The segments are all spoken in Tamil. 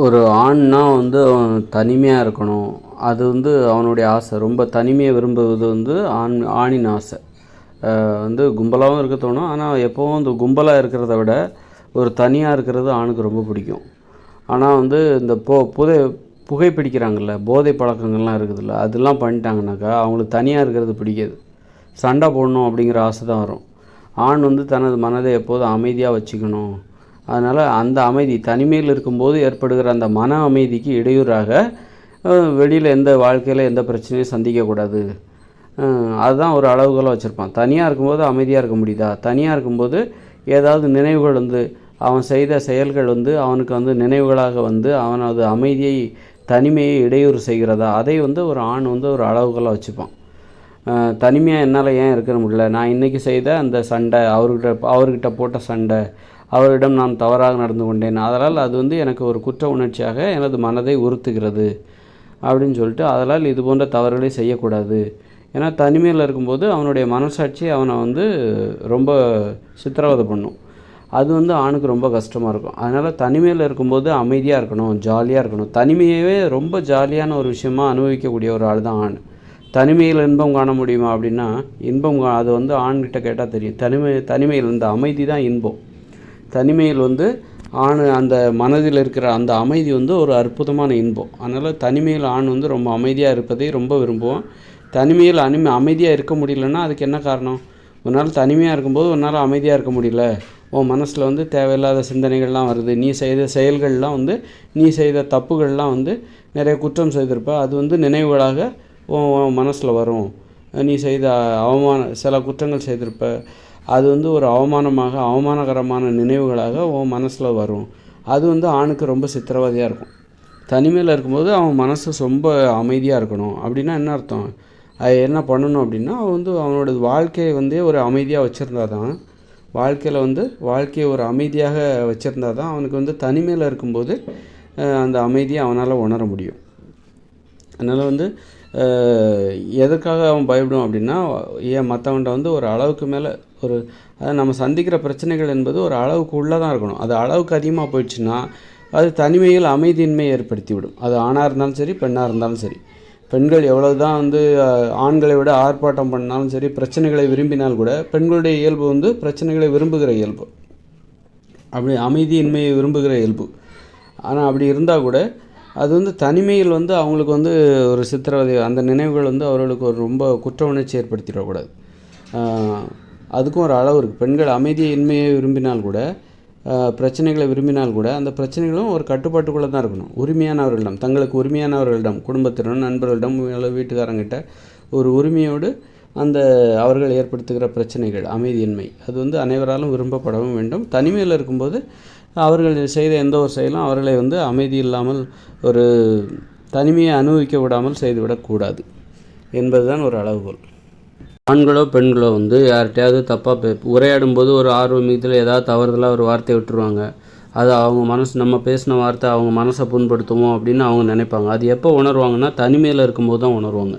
ஒரு ஆண்னா வந்து அவன் தனிமையாக இருக்கணும். அது வந்து அவனுடைய ஆசை. ரொம்ப தனிமையை விரும்புவது வந்து ஆண் ஆணின் ஆசை. வந்து கும்பலாகவும் இருக்க தோணும். ஆனால் எப்போவும் இந்த கும்பலாக இருக்கிறத விட ஒரு தனியாக இருக்கிறது ஆணுக்கு ரொம்ப பிடிக்கும். ஆனால் வந்து இந்த போ புதை புகைப்பிடிக்கிறாங்கள்ல போதை பழக்கங்கள்லாம் இருக்குதுல்ல அதெல்லாம் பண்ணிட்டாங்கனாக்கா அவங்களுக்கு தனியாக இருக்கிறது பிடிக்காது. சண்டை போடணும் அப்படிங்கிற ஆசை தான் வரும். ஆண் வந்து தனது மனதை எப்போதும் அமைதியாக வச்சுக்கணும். அதனால் அந்த அமைதி தனிமையில் இருக்கும்போது ஏற்படுகிற அந்த மன அமைதிக்கு இடையூறாக வெளியில் எந்த வாழ்க்கையில் எந்த பிரச்சனையும் சந்திக்கக்கூடாது அதுதான் ஒரு அளவுகளாக வச்சுருப்பான். தனியாக இருக்கும்போது அமைதியாக இருக்க முடியுதா? தனியாக இருக்கும்போது ஏதாவது நினைவுகள் வந்து அவன் செய்த செயல்கள் வந்து அவனுக்கு வந்து நினைவுகளாக வந்து அவனது அமைதியை தனிமையை இடையூறு செய்கிறதா? அதை வந்து ஒரு ஆண் வந்து ஒரு அளவுகளாக வச்சுப்பான். தனிமையாக என்னால் ஏன் இருக்க முடியல? நான் இன்றைக்கி செய்த அந்த சண்டை அவர்கிட்ட அவர்கிட்ட போட்ட சண்டை அவரிடம் நான் தவறாக நடந்து கொண்டேன். அதனால் அது வந்து எனக்கு ஒரு குற்ற உணர்ச்சியாக எனது மனதை உறுத்துகிறது. அப்படின்னு சொல்லிட்டு அதனால் இது போன்ற தவறுகளை செய்யக்கூடாது. ஏன்னா தனிமையில் இருக்கும்போது அவனுடைய மனசாட்சி அவனை வந்து ரொம்ப சித்திரவதை பண்ணும். அது வந்து ஆணுக்கு ரொம்ப கஷ்டமாக இருக்கும். அதனால் தனிமையில் இருக்கும்போது அமைதியாக இருக்கணும் ஜாலியாக இருக்கணும். தனிமையவே ரொம்ப ஜாலியான ஒரு விஷயமா அனுபவிக்கக்கூடிய ஒரு ஆள் தான் ஆண். தனிமையில் இன்பம் காண முடியுமா அப்படின்னா இன்பம் கா- அது வந்து ஆண்கிட்ட கேட்டால் தெரியும். தனிமை தனிமையில் இந்த அமைதி தான் இன்பம். தனிமையில் வந்து ஆண் அந்த மனதில் இருக்கிற அந்த அமைதி வந்து ஒரு அற்புதமான இன்பம். அதனால் தனிமையில் ஆண் வந்து ரொம்ப அமைதியாக இருப்பதை ரொம்ப விரும்புவோம். தனிமையில் அனிம அமைதியாக இருக்க முடியலன்னா அதுக்கு என்ன காரணம்? ஒரு நாள் தனிமையாக இருக்கும்போது ஒரு நாள் அமைதியாக இருக்க முடியல. உன் மனசில் வந்து தேவையில்லாத சிந்தனைகள்லாம் வருது. நீ செய்த செயல்கள்லாம் வந்து நீ செய்த தப்புகள்லாம் வந்து நிறைய குற்றம் செய்திருப்ப. அது வந்து நினைவுகளாக உன் உன் மனசில் வரும். நீ செய்த அவமான சில குற்றங்கள் செய்திருப்ப. அது வந்து ஒரு அவமானமாக அவமானகரமான நினைவுகளாக உன் மனசில் வரும். அது வந்து ஆணுக்கு ரொம்ப சித்திரவதையாக இருக்கும். தனிமையில் இருக்கும்போது அவன் மனசு ரொம்ப அமைதியாக இருக்கணும். அப்படின்னா என்ன அர்த்தம்? அது என்ன பண்ணணும் அப்படின்னா அவன் வந்து அவனோட வாழ்க்கையை வந்து ஒரு அமைதியாக வச்சுருந்தா தான் வாழ்க்கையில் வந்து வாழ்க்கையை ஒரு அமைதியாக வச்சுருந்தா தான் அவனுக்கு வந்து தனிமையில் இருக்கும்போது அந்த அமைதியை அவனால் உணர முடியும். அதனால் வந்து எதற்காக அவன் பயப்படும் அப்படின்னா ஏன் மற்றவன்ட்ட வந்து ஒரு அளவுக்கு மேலே ஒரு அதாவது நம்ம சந்திக்கிற பிரச்சனைகள் என்பது ஒரு அளவுக்கு உள்ளே தான் இருக்கணும். அது அளவுக்கு அதிகமாக போயிடுச்சுன்னா அது தனிமையில் அமைதியின்மை ஏற்படுத்தி விடும் அது ஆணாக இருந்தாலும் சரி பெண்ணாக இருந்தாலும் சரி. பெண்கள் எவ்வளவு தான் வந்து ஆண்களை விட ஆர்ப்பாட்டம் பண்ணாலும் சரி பிரச்சனைகளை விரும்பினால் கூட பெண்களுடைய இயல்பு வந்து பிரச்சனைகளை விரும்புகிற இயல்பு. அப்படி அமைதியின்மையை விரும்புகிற இயல்பு. ஆனால் அப்படி இருந்தால் கூட அது வந்து தனிமையில் வந்து அவங்களுக்கு வந்து ஒரு சித்திரவதை அந்த நினைவுகள் வந்து அவர்களுக்கு ஒரு ரொம்ப குற்ற உணர்ச்சி ஏற்படுத்திடக்கூடாது. அதுக்கும் ஒரு அளவு இருக்குது பெண்கள் அமைதியை இன்மையை விரும்பினால் கூட பிரச்சனைகளை விரும்பினால் கூட அந்த பிரச்சனைகளும் ஒரு கட்டுப்பாட்டுக்குள்ளே தான் இருக்கணும். உரிமையானவர்களிடம் தங்களுக்கு உரிமையானவர்களிடம் குடும்பத்தினரும் நண்பர்களிடம் வீட்டுக்காரங்கிட்ட ஒரு உரிமையோடு அந்த அவர்கள் ஏற்படுத்துகிற பிரச்சனைகள் அமைதியின்மை அது வந்து அனைவராலும் விரும்பப்படவும் வேண்டும். தனிமையில் இருக்கும்போது அவர்கள் செய்த எந்த ஒரு செயலும் அவர்களை வந்து அமைதி இல்லாமல் ஒரு தனிமையை அனுபவிக்க விடாமல் செய்துவிடக்கூடாது என்பதுதான் ஒரு அளவுகோல். ஆண்களோ பெண்களோ வந்து யார்கிட்டயாவது தப்பாக பே உரையாடும் போது ஒரு ஆர்வமிகத்தில் ஏதாவது தவறுதலாக ஒரு வார்த்தையை விட்டுருவாங்க. அது அவங்க மனசு நம்ம பேசின வார்த்தை அவங்க மனசை புண்படுத்துமோ அப்படின்னு அவங்க நினைப்பாங்க. அது எப்போ உணர்வாங்கன்னா தனிமையில் இருக்கும்போது தான் உணர்வாங்க.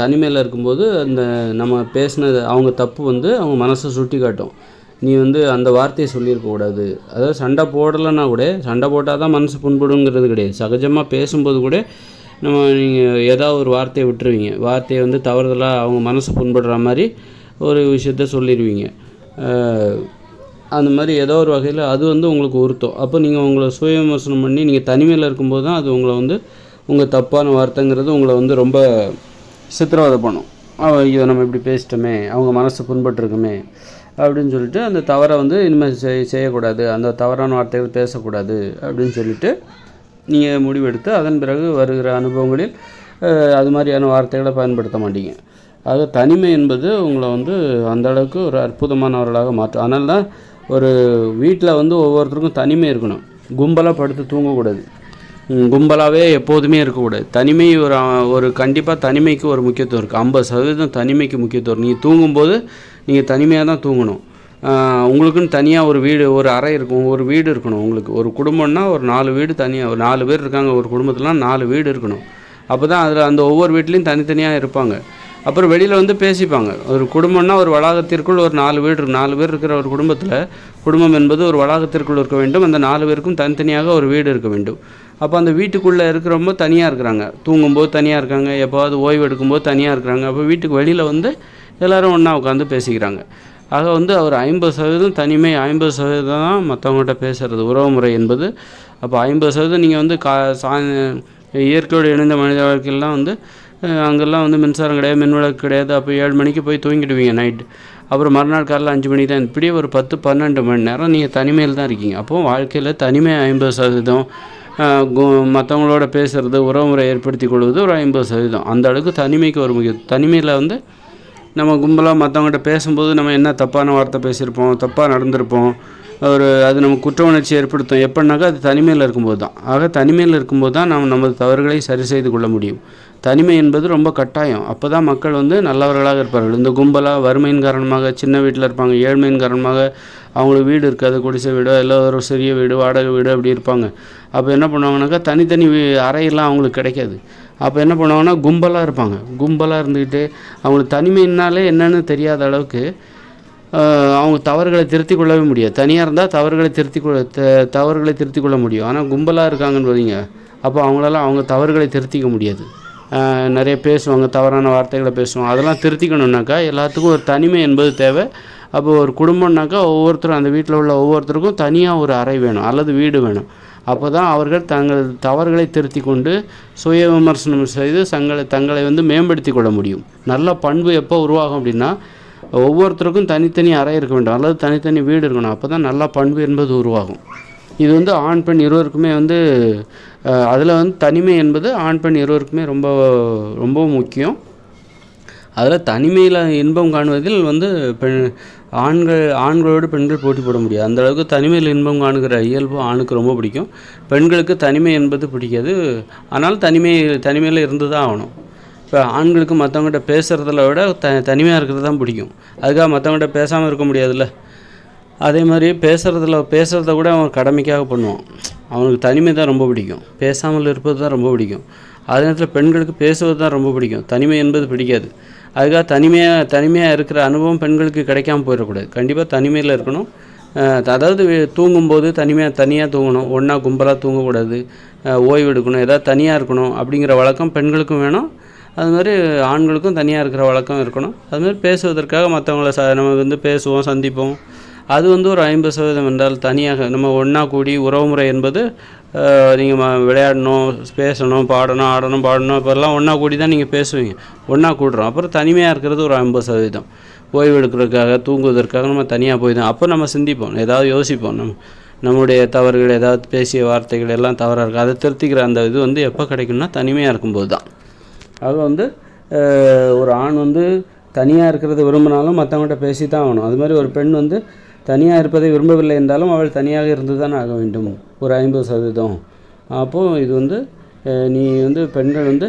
தனிமையில் இருக்கும்போது அந்த நம்ம பேசினது அவங்க தப்பு வந்து அவங்க மனசை சுட்டி காட்டும் நீ வந்து அந்த வார்த்தையை சொல்லியிருக்க கூடாது. அதாவது சண்டை போடலைன்னா கூட சண்டை போட்டால் தான் மனசு புண்படுங்கிறது கிடையாது. சகஜமாக பேசும்போது கூட நம்ம நீங்கள் ஏதாவது ஒரு வார்த்தையை விட்டுருவீங்க. வார்த்தையை வந்து தவறுதலாக அவங்க மனசு புண்படுற மாதிரி ஒரு விஷயத்த சொல்லிடுவீங்க அந்த மாதிரி ஏதோ ஒரு வகையில் அது வந்து உங்களுக்கு உறுத்தம். அப்போ நீங்கள் உங்களை சுய விமர்சனம் பண்ணி நீங்கள் தனிமையில் இருக்கும்போது தான் அது உங்களை வந்து உங்கள் தப்பான வார்த்தைங்கிறது உங்களை வந்து ரொம்ப சித்திரவதை பண்ணும். ஐயோ நம்ம இப்படி பேசிட்டோமே அவங்க மனசு புண்பட்டுருக்குமே அப்படின்னு சொல்லிட்டு அந்த தவறை வந்து இனிமேல் செய் செய்யக்கூடாது. அந்த தவறான வார்த்தைகள் பேசக்கூடாது அப்படின்னு சொல்லிட்டு நீங்கள் முடிவெடுத்து அதன் பிறகு வருகிற அனுபவங்களில் அது மாதிரியான வார்த்தைகளை பயன்படுத்த மாட்டீங்க. அது தனிமை என்பது உங்களை வந்து அந்த அளவுக்கு ஒரு அற்புதமானவர்களாக மாற்றும். அதனால தான் ஒரு வீட்டில் வந்து ஒவ்வொருத்தருக்கும் தனிமை இருக்கணும். கும்பலாக படுத்து தூங்கக்கூடாது. கும்பலாகவே எப்போதுமே இருக்கக்கூடாது. தனிமை ஒரு ஒரு கண்டிப்பாக தனிமைக்கு ஒரு முக்கியத்துவம் இருக்குது ஐம்பது சதவீதம் தனிமைக்கு முக்கியத்துவம் நீங்கள் தூங்கும்போது நீங்கள் தனிமையாக தான் தூங்கணும். உங்களுக்குன்னு தனியாக ஒரு வீடு ஒரு அறை இருக்கும் ஒரு வீடு இருக்கணும் உங்களுக்கு. ஒரு குடும்பம்னா ஒரு நாலு வீடு தனியாக ஒரு நாலு பேர் இருக்காங்க ஒரு குடும்பத்துலாம் நாலு வீடு இருக்கணும். அப்போ தான் அதில் அந்த ஒவ்வொரு வீட்லேயும் தனித்தனியாக இருப்பாங்க. அப்புறம் வெளியில் வந்து பேசிப்பாங்க. ஒரு குடும்பம்னா ஒரு வளாகத்திற்குள் ஒரு நாலு வீடு நாலு பேர் இருக்கிற ஒரு குடும்பத்தில் குடும்பம் என்பது ஒரு வளாகத்திற்குள் இருக்க வேண்டும். அந்த நாலு பேருக்கும் தனித்தனியாக ஒரு வீடு இருக்க வேண்டும். அப்போ அந்த வீட்டுக்குள்ளே இருக்கிறவங்க தனியாக இருக்கிறாங்க. தூங்கும்போது தனியாக இருக்காங்க. எப்போவாது ஓய்வு எடுக்கும்போது தனியாக இருக்கிறாங்க. அப்போ வீட்டுக்கு வெளியில் வந்து எல்லோரும் ஒன்றா உட்காந்து பேசிக்கிறாங்க. ஆக வந்து அவர் ஐம்பது சதவீதம் தனிமை ஐம்பது சதவீதம் தான் மற்றவங்கள்ட்ட பேசுகிறது உறவுமுறை என்பது. அப்போ ஐம்பது சதவீதம் நீங்கள் வந்து கா சா இயற்கையோடு இணைந்த மனித வாழ்க்கையெல்லாம் வந்து அங்கெல்லாம் வந்து மின்சாரம் கிடையாது மின்விளக்கு கிடையாது. அப்போ ஏழு மணிக்கு போய் தூங்கிடுவீங்க நைட்டு அப்புறம் மறுநாள் காலையில் அஞ்சு மணிக்கு தான். இப்படியே ஒரு பத்து பன்னெண்டு மணி நேரம் நீங்கள் தனிமையில் தான் இருக்கீங்க. அப்போது வாழ்க்கையில் தனிமை ஐம்பது சதவீதம் மற்றவங்களோட பேசுகிறது உறவுமுறை ஏற்படுத்தி கொள்வது ஒரு ஐம்பது சதவீதம். அந்த அளவுக்கு தனிமைக்கு ஒரு முக்கியம் தனிமையில் வந்து நம்ம கும்பலாக மற்றவங்ககிட்ட பேசும்போது நம்ம என்ன தப்பான வார்த்தை பேசியிருப்போம் தப்பாக நடந்திருப்போம் ஒரு அது நம்ம குற்ற உணர்ச்சி ஏற்படுத்தும். எப்படின்னாக்கா அது தனிமையில் இருக்கும்போது தான் ஆக தனிமையில் இருக்கும்போது தான் நாம் நமது தவறுகளை சரி செய்து கொள்ள முடியும். தனிமை என்பது ரொம்ப கட்டாயம். அப்போ தான் மக்கள் வந்து நல்லவர்களாக இருப்பார்கள். இந்த கும்பலாக வறுமையின் காரணமாக சின்ன வீட்டில் இருப்பாங்க ஏழ்மையின் காரணமாக அவங்களுக்கு வீடு இருக்காது குடிசை வீடோ இல்லை ஒரு சிறிய வீடு வாடகை வீடு அப்படி இருப்பாங்க. அப்போ என்ன பண்ணுவாங்கனாக்கா தனித்தனி வீ- அறையெல்லாம் அவங்களுக்கு கிடைக்காது. அப்போ என்ன பண்ணுவாங்கன்னா கும்பலாக இருப்பாங்க. கும்பலாக இருந்துக்கிட்டு அவங்களுக்கு தனிமைனாலே என்னன்னு தெரியாத அளவுக்கு அவங்க தவறுகளை திருத்திக் கொள்ளவே முடியாது. தனியாக இருந்தால் தவறுகளை திருத்தி கொள்ள த- தவறுகளை திருத்திக் கொள்ள முடியும். ஆனால் கும்பலாக இருக்காங்கன்னு பார்த்தீங்க அப்போ அவங்களால அவங்க தவறுகளை திருத்திக்க முடியாது. நிறைய பேசுவாங்க தவறான வார்த்தைகளை பேசுவாங்க. அதெல்லாம் திருத்திக்கணுன்னாக்கா எல்லாத்துக்கும் ஒரு தனிமை என்பது தேவை. அப்போ ஒரு குடும்பம்னாக்கா ஒவ்வொருத்தரும் அந்த வீட்டில் உள்ள ஒவ்வொருத்தருக்கும் தனியாக ஒரு அறை வேணும் அல்லது வீடு வேணும். அப்போ தான் அவர்கள் தங்கள் தவறுகளை திருத்தி கொண்டு சுய விமர்சனம் செய்து தங்களை தங்களை வந்து மேம்படுத்தி கொள்ள முடியும். நல்ல பண்பு எப்போ உருவாகும் அப்படின்னா ஒவ்வொருத்தருக்கும் தனித்தனி அறை இருக்க வேண்டும் அல்லது தனித்தனி வீடு இருக்கணும். அப்போ தான் நல்ல பண்பு என்பது உருவாகும். இது வந்து ஆண் பெண் இருவருக்குமே வந்து அதில் வந்து தனிமை என்பது ஆண் பெண் இருவருக்குமே ரொம்ப ரொம்ப முக்கியம். அதில் தனிமையில் இன்பம் காணுவதில் வந்து பெண் ஆண்கள் ஆண்களோடு பெண்கள் போட்டி போட முடியாது. அந்த அளவுக்கு தனிமையில் இன்பம் காணுகிற இயல்பு ஆணுக்கு ரொம்ப பிடிக்கும். பெண்களுக்கு தனிமை என்பது பிடிக்காது. ஆனால் தனிமை தனிமையில் இருந்து தான் ஆகணும். இப்போ ஆண்களுக்கு மற்றவங்ககிட்ட பேசுகிறத விட த தனிமையாக இருக்கிறது தான் பிடிக்கும். அதுக்காக மற்றவங்ககிட்ட பேசாமல் இருக்க முடியாதுல்ல? அதே மாதிரி பேசுகிறதுல பேசுகிறத கூட அவன் கடமைக்காக பண்ணுவான். அவனுக்கு தனிமை தான் ரொம்ப பிடிக்கும். பேசாமல் இருப்பது தான் ரொம்ப பிடிக்கும். அதே நேரத்தில் பெண்களுக்கு பேசுவது தான் ரொம்ப பிடிக்கும். தனிமை என்பது பிடிக்காது. அதுக்காக தனிமையாக தனிமையாக இருக்கிற அனுபவம் பெண்களுக்கு கிடைக்காம போயிடக்கூடாது. கண்டிப்பாக தனிமையில் இருக்கணும். அதாவது தூங்கும்போது தனிமையாக தனியாக தூங்கணும். ஒன்றா கும்பலாக தூங்கக்கூடாது. ஓய்வு எடுக்கணும். ஏதாவது தனியாக இருக்கணும் அப்படிங்கிற வழக்கம் பெண்களுக்கும் வேணும். அது மாதிரி ஆண்களுக்கும் தனியாக இருக்கிற வழக்கம் இருக்கணும். அது மாதிரி பேசுவதற்காக மற்றவங்கள ச நம்ம வந்து பேசுவோம் சந்திப்போம். அது வந்து ஒரு ஐம்பது சதவீதம் என்றால் தனியாக நம்ம ஒன்றா கூடி உறவுமுறை என்பது நீங்கள் விளையாடணும் பேசணும் பாடணும் ஆடணும் பாடணும் இப்போல்லாம் ஒன்றா கூடி தான் நீங்கள் பேசுவீங்க. ஒன்றா கூடுறோம். அப்புறம் தனிமையாக இருக்கிறது ஒரு ஐம்பது சதவீதம். ஓய்வு எடுக்கிறதுக்காக தூங்குவதற்காக நம்ம தனியாக போய் தான் அப்போ நம்ம சிந்திப்போம். ஏதாவது யோசிப்போம். நம்ம நம்முடைய தவறுகள் ஏதாவது பேசிய வார்த்தைகள் எல்லாம் தவறாக இருக்குது அதை திருத்திக்கிற அந்த இது வந்து எப்போ கிடைக்கும்னா தனிமையாக இருக்கும்போது தான். அது வந்து ஒரு ஆண் வந்து தனியாக இருக்கிறத விரும்பினாலும் மற்றவங்கள்ட்ட பேசி தான் ஆகணும். அது மாதிரி ஒரு பெண் வந்து தனியாக இருப்பதை விரும்பவில்லை என்றாலும் அவள் தனியாக இருந்து தான் ஆக வேண்டும். ஒரு ஐம்பது சதவீதம். அப்போது இது வந்து நீ வந்து பெண்கள் வந்து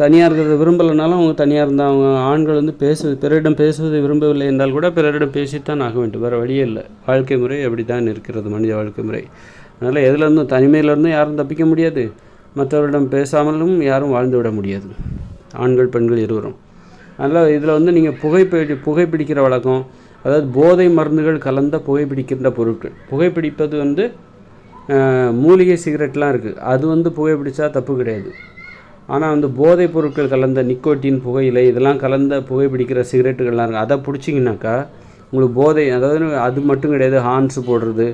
தனியாக இருக்கிறத விரும்பலைனாலும் அவங்க தனியாக இருந்தால் அவங்க ஆண்கள் வந்து பேசுவது பிறரிடம் பேசுவதை விரும்பவில்லை என்றால் கூட பிறரிடம் பேசித்தான் ஆக வேண்டும். வேறு வழியே இல்லை. வாழ்க்கை முறை அப்படி தான் இருக்கிறது மனித வாழ்க்கை முறை. அதனால் எதுலேருந்தும் தனிமையிலேருந்தும் யாரும் தப்பிக்க முடியாது. மற்றவரிடம் பேசாமலும் யாரும் வாழ்ந்து விட முடியாது. ஆண்கள் பெண்கள் இருவரும். அதனால் இதில் வந்து நீங்கள் புகைப்பிடி புகைப்பிடிக்கிற வழக்கம் அதாவது போதை மருந்துகள் கலந்த புகைப்பிடிக்கின்ற பொருட்கள். புகைப்பிடிப்பது வந்து மூலிகை சிகரெட்லாம் இருக்குது அது வந்து புகைப்பிடிச்சா தப்பு கிடையாது. ஆனால் வந்து போதைப் பொருட்கள் கலந்த நிக்கோட்டின் புகையிலை இதெல்லாம் கலந்த புகைப்பிடிக்கிற சிகரெட்டுகள்லாம் இருக்குது அதை பிடிச்சிங்கனாக்கா உங்களுக்கு போதை அதாவது அது மட்டும் கிடையாது ஹான்ஸ் போடுறது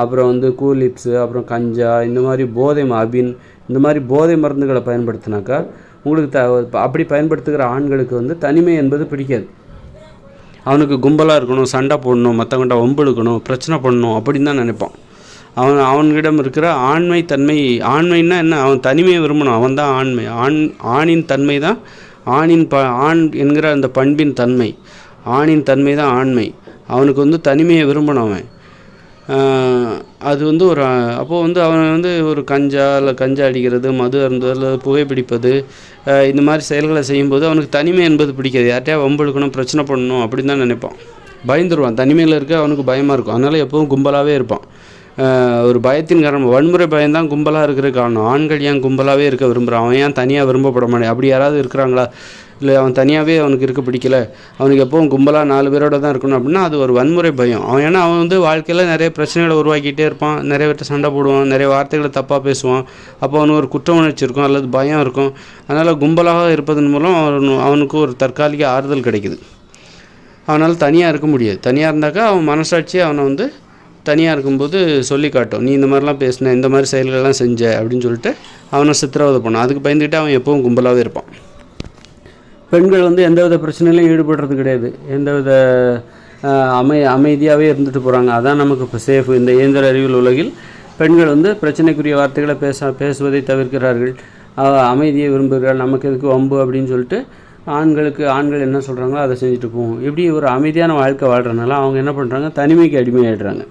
அப்புறம் வந்து கூலிப்ஸு அப்புறம் கஞ்சா இந்த மாதிரி போதை அபின் இந்த மாதிரி போதை மருந்துகளை பயன்படுத்தினாக்கா உங்களுக்கு த அப்படி பயன்படுத்துகிற ஆண்களுக்கு வந்து தனிமை என்பது பிடிக்காது. அவனுக்கு கும்பலாக இருக்கணும் சண்டை போடணும் மற்றவங்கிட்ட வம்பிழுக்கணும் பிரச்சனை பண்ணணும் அப்படின்னு தான் நினைப்பான். அவன் அவன்கிடம் இருக்கிற ஆண்மை தன்மை ஆண்மைன்னா என்ன? அவன் தனிமையை விரும்பணும். அவன் தான் ஆண்மை. ஆண் ஆணின் தன்மை தான் ஆணின் ப ஆண் என்கிற அந்த பண்பின் தன்மை. ஆணின் தன்மை தான் ஆண்மை. அவனுக்கு வந்து தனிமையை விரும்பணும் அவன். அது வந்து ஒரு அப்போது வந்து அவன் வந்து ஒரு கஞ்சா இல்லை கஞ்சா அடிக்கிறது மது அருந்துவது இல்லை புகைப்பிடிப்பது இந்த மாதிரி செயல்களை செய்யும்போது அவனுக்கு தனிமை என்பது பிடிக்காது. யார்ட்டையா வம்பெடுக்கணும் பிரச்சனை பண்ணணும் அப்படின்னு தான் நினைப்பான். பயந்துருவான். தனிமையில் இருக்க அவனுக்கு பயமாக இருக்கும். அதனால் எப்போவும் கும்பலாகவே இருப்பான். ஒரு பயத்தின் காரணம். வன்முறை பயம்தான் கும்பலாக இருக்கிற காரணம். ஆண்கள் ஏன் கும்பலாகவே இருக்க விரும்புகிறான் அவன் ஏன் தனியாக விரும்பப்பட மாட்டேன்? அப்படி யாராவது இருக்கிறாங்களா? இல்லை அவன் தனியாகவே அவனுக்கு இருக்க பிடிக்கல. அவனுக்கு எப்போவும் கும்பலாக நாலு பேரோட தான் இருக்கணும் அப்படின்னா அது ஒரு வன்முறை பயம். அவன் ஏன்னா அவன் வந்து வாழ்க்கையில் நிறைய பிரச்சனைகளை உருவாக்கிட்டே இருப்பான். நிறைய பேர்ட்ட சண்டை போடுவான். நிறைய வார்த்தைகளை தப்பாக பேசுவான். அப்போ அவனுக்கு ஒரு குற்ற உணர்ச்சி இருக்கும் அல்லது பயம் இருக்கும். அதனால் கும்பலாக இருப்பதன் மூலம் அவன் அவனுக்கு ஒரு தற்காலிக ஆறுதல் கிடைக்குது. அவனால் தனியாக இருக்க முடியாது. தனியாக இருந்தாக்கா அவன் மனசாட்சி அவனை வந்து தனியாக இருக்கும்போது சொல்லி காட்டும். நீ இந்த மாதிரிலாம் பேசின இந்த மாதிரி செயல்கள்லாம் செஞ்ச அப்படின்னு சொல்லிட்டு அவனை சித்திரவதை பண்ணான் அதுக்கு பயந்துக்கிட்டு அவன் எப்பவும் கும்பலாகவே இருப்பான். பெண்கள் வந்து எந்தவித பிரச்சனையிலையும் ஈடுபடுறது கிடையாது. எந்தவித அமை அமைதியாகவே இருந்துட்டு போகிறாங்க அதான் நமக்கு இப்போ சேஃப் இந்த இயந்திர அறிவியல் உலகில் பெண்கள் வந்து பிரச்சனைக்குரிய வார்த்தைகளை பேச பேசுவதை தவிர்க்கிறார்கள். அமைதியை விரும்புகிறார்கள். நமக்கு எதுக்கு வம்பு அப்படின்னு சொல்லிட்டு ஆண்களுக்கு ஆண்கள் என்ன சொல்கிறாங்களோ அதை செஞ்சுட்டு போவோம். இப்படி ஒரு அமைதியான வாழ்க்கை வாழ்கிறனால அவங்க என்ன பண்ணுறாங்க தனிமைக்கு அடிமையாயிடுறாங்க.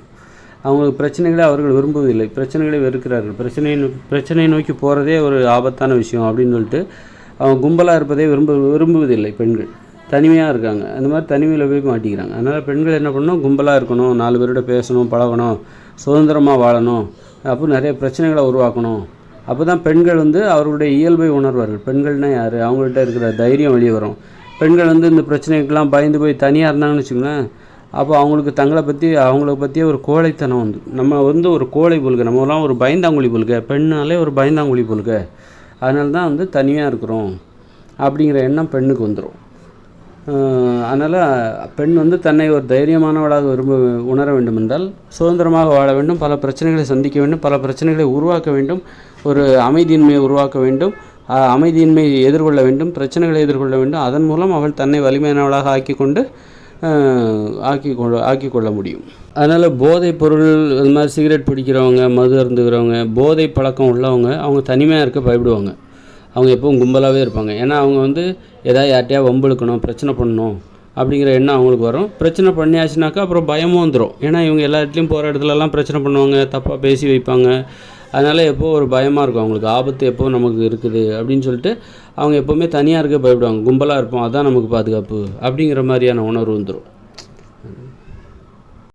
அவங்களுக்கு பிரச்சனைகளை அவர்கள் விரும்புவதில்லை. பிரச்சனைகளை வெறுக்கிறார்கள். பிரச்சனையை பிரச்சனையை நோக்கி போகிறதே ஒரு ஆபத்தான விஷயம் அப்படின்னு சொல்லிட்டு அவங்க கும்பலாக இருப்பதை விரும்ப விரும்புவதில்லை பெண்கள். தனிமையாக இருக்காங்க. அந்த மாதிரி தனிமையில் போய் மாட்டிக்கிறாங்க. அதனால் பெண்கள் என்ன பண்ணணும்? கும்பலாக இருக்கணும். நாலு பேரோட பேசணும் பழகணும் சுதந்திரமாக வாழணும். அப்போ நிறைய பிரச்சனைகளை உருவாக்கணும். அப்போ தான் பெண்கள் வந்து அவருடைய இயல்பை உணர்வார்கள். பெண்கள்னால் யார்? அவங்கள்ட்ட இருக்கிற தைரியம் வெளியே வரும். பெண்கள் வந்து இந்த பிரச்சனைக்கெல்லாம் பயந்து போய் தனியாக இருந்தாங்கன்னு வச்சுக்கோங்களேன் அப்போ அவங்களுக்கு தங்களை பற்றி அவங்கள பற்றியே ஒரு கோழைத்தனம் வந்து நம்ம வந்து ஒரு கோழை புல்க நம்மலாம் ஒரு பயந்தாங்குழி புல்க. பெண்ணாலே ஒரு பயந்தாங்குழி புல்க. அதனால தான் வந்து தனியாக இருக்கிறோம் அப்படிங்கிற எண்ணம் பெண்ணுக்கு வந்துடும் அதனால் பெண் வந்து தன்னை ஒரு தைரியமானவளாக விரும்ப உணர வேண்டும் என்றால் சுதந்திரமாக வாழ வேண்டும். பல பிரச்சனைகளை சந்திக்க வேண்டும். பல பிரச்சனைகளை உருவாக்க வேண்டும். ஒரு அமைதியின்மையை உருவாக்க வேண்டும். அமைதியின்மை அமைதியின்மையை எதிர்கொள்ள வேண்டும். பிரச்சனைகளை எதிர்கொள்ள வேண்டும். அதன் மூலம் அவள் தன்னை வலிமையானவளாக ஆக்கி கொண்டு ஆக்கி கொள்ள ஆக்கி கொள்ள முடியும். அதனால் போதைப் பொருள் அது மாதிரி சிகரெட் பிடிக்கிறவங்க மது அருந்துகிறவங்க போதை பழக்கம் உள்ளவங்க அவங்க தனிமையாக இருக்க பயப்படுவாங்க. அவங்க எப்பவும் கும்பலாகவே இருப்பாங்க. ஏன்னா அவங்க வந்து எதாவது யார்ட்டையா வம்பிழுக்கணும் பிரச்சனை பண்ணணும் அப்படிங்கிற எண்ணம் அவங்களுக்கு வரும். பிரச்சனை பண்ணியாச்சுனாக்கா அப்புறம் பயமும் வந்துடும் ஏன்னா இவங்க எல்லா இடத்துலையும் போகிற இடத்துலலாம் பிரச்சனை பண்ணுவாங்க தப்பாக பேசி வைப்பாங்க. அதனால் எப்போ ஒரு பயமாக இருக்கும். அவங்களுக்கு ஆபத்து எப்போ நமக்கு இருக்குது அப்படின்னு சொல்லிட்டு அவங்க எப்போவுமே தனியாக இருக்க பயப்படுவாங்க. கும்பலாக இருப்போம். அதான் நமக்கு பாதுகாப்பு அப்படிங்கிற மாதிரியான உணர்வு வந்துடும்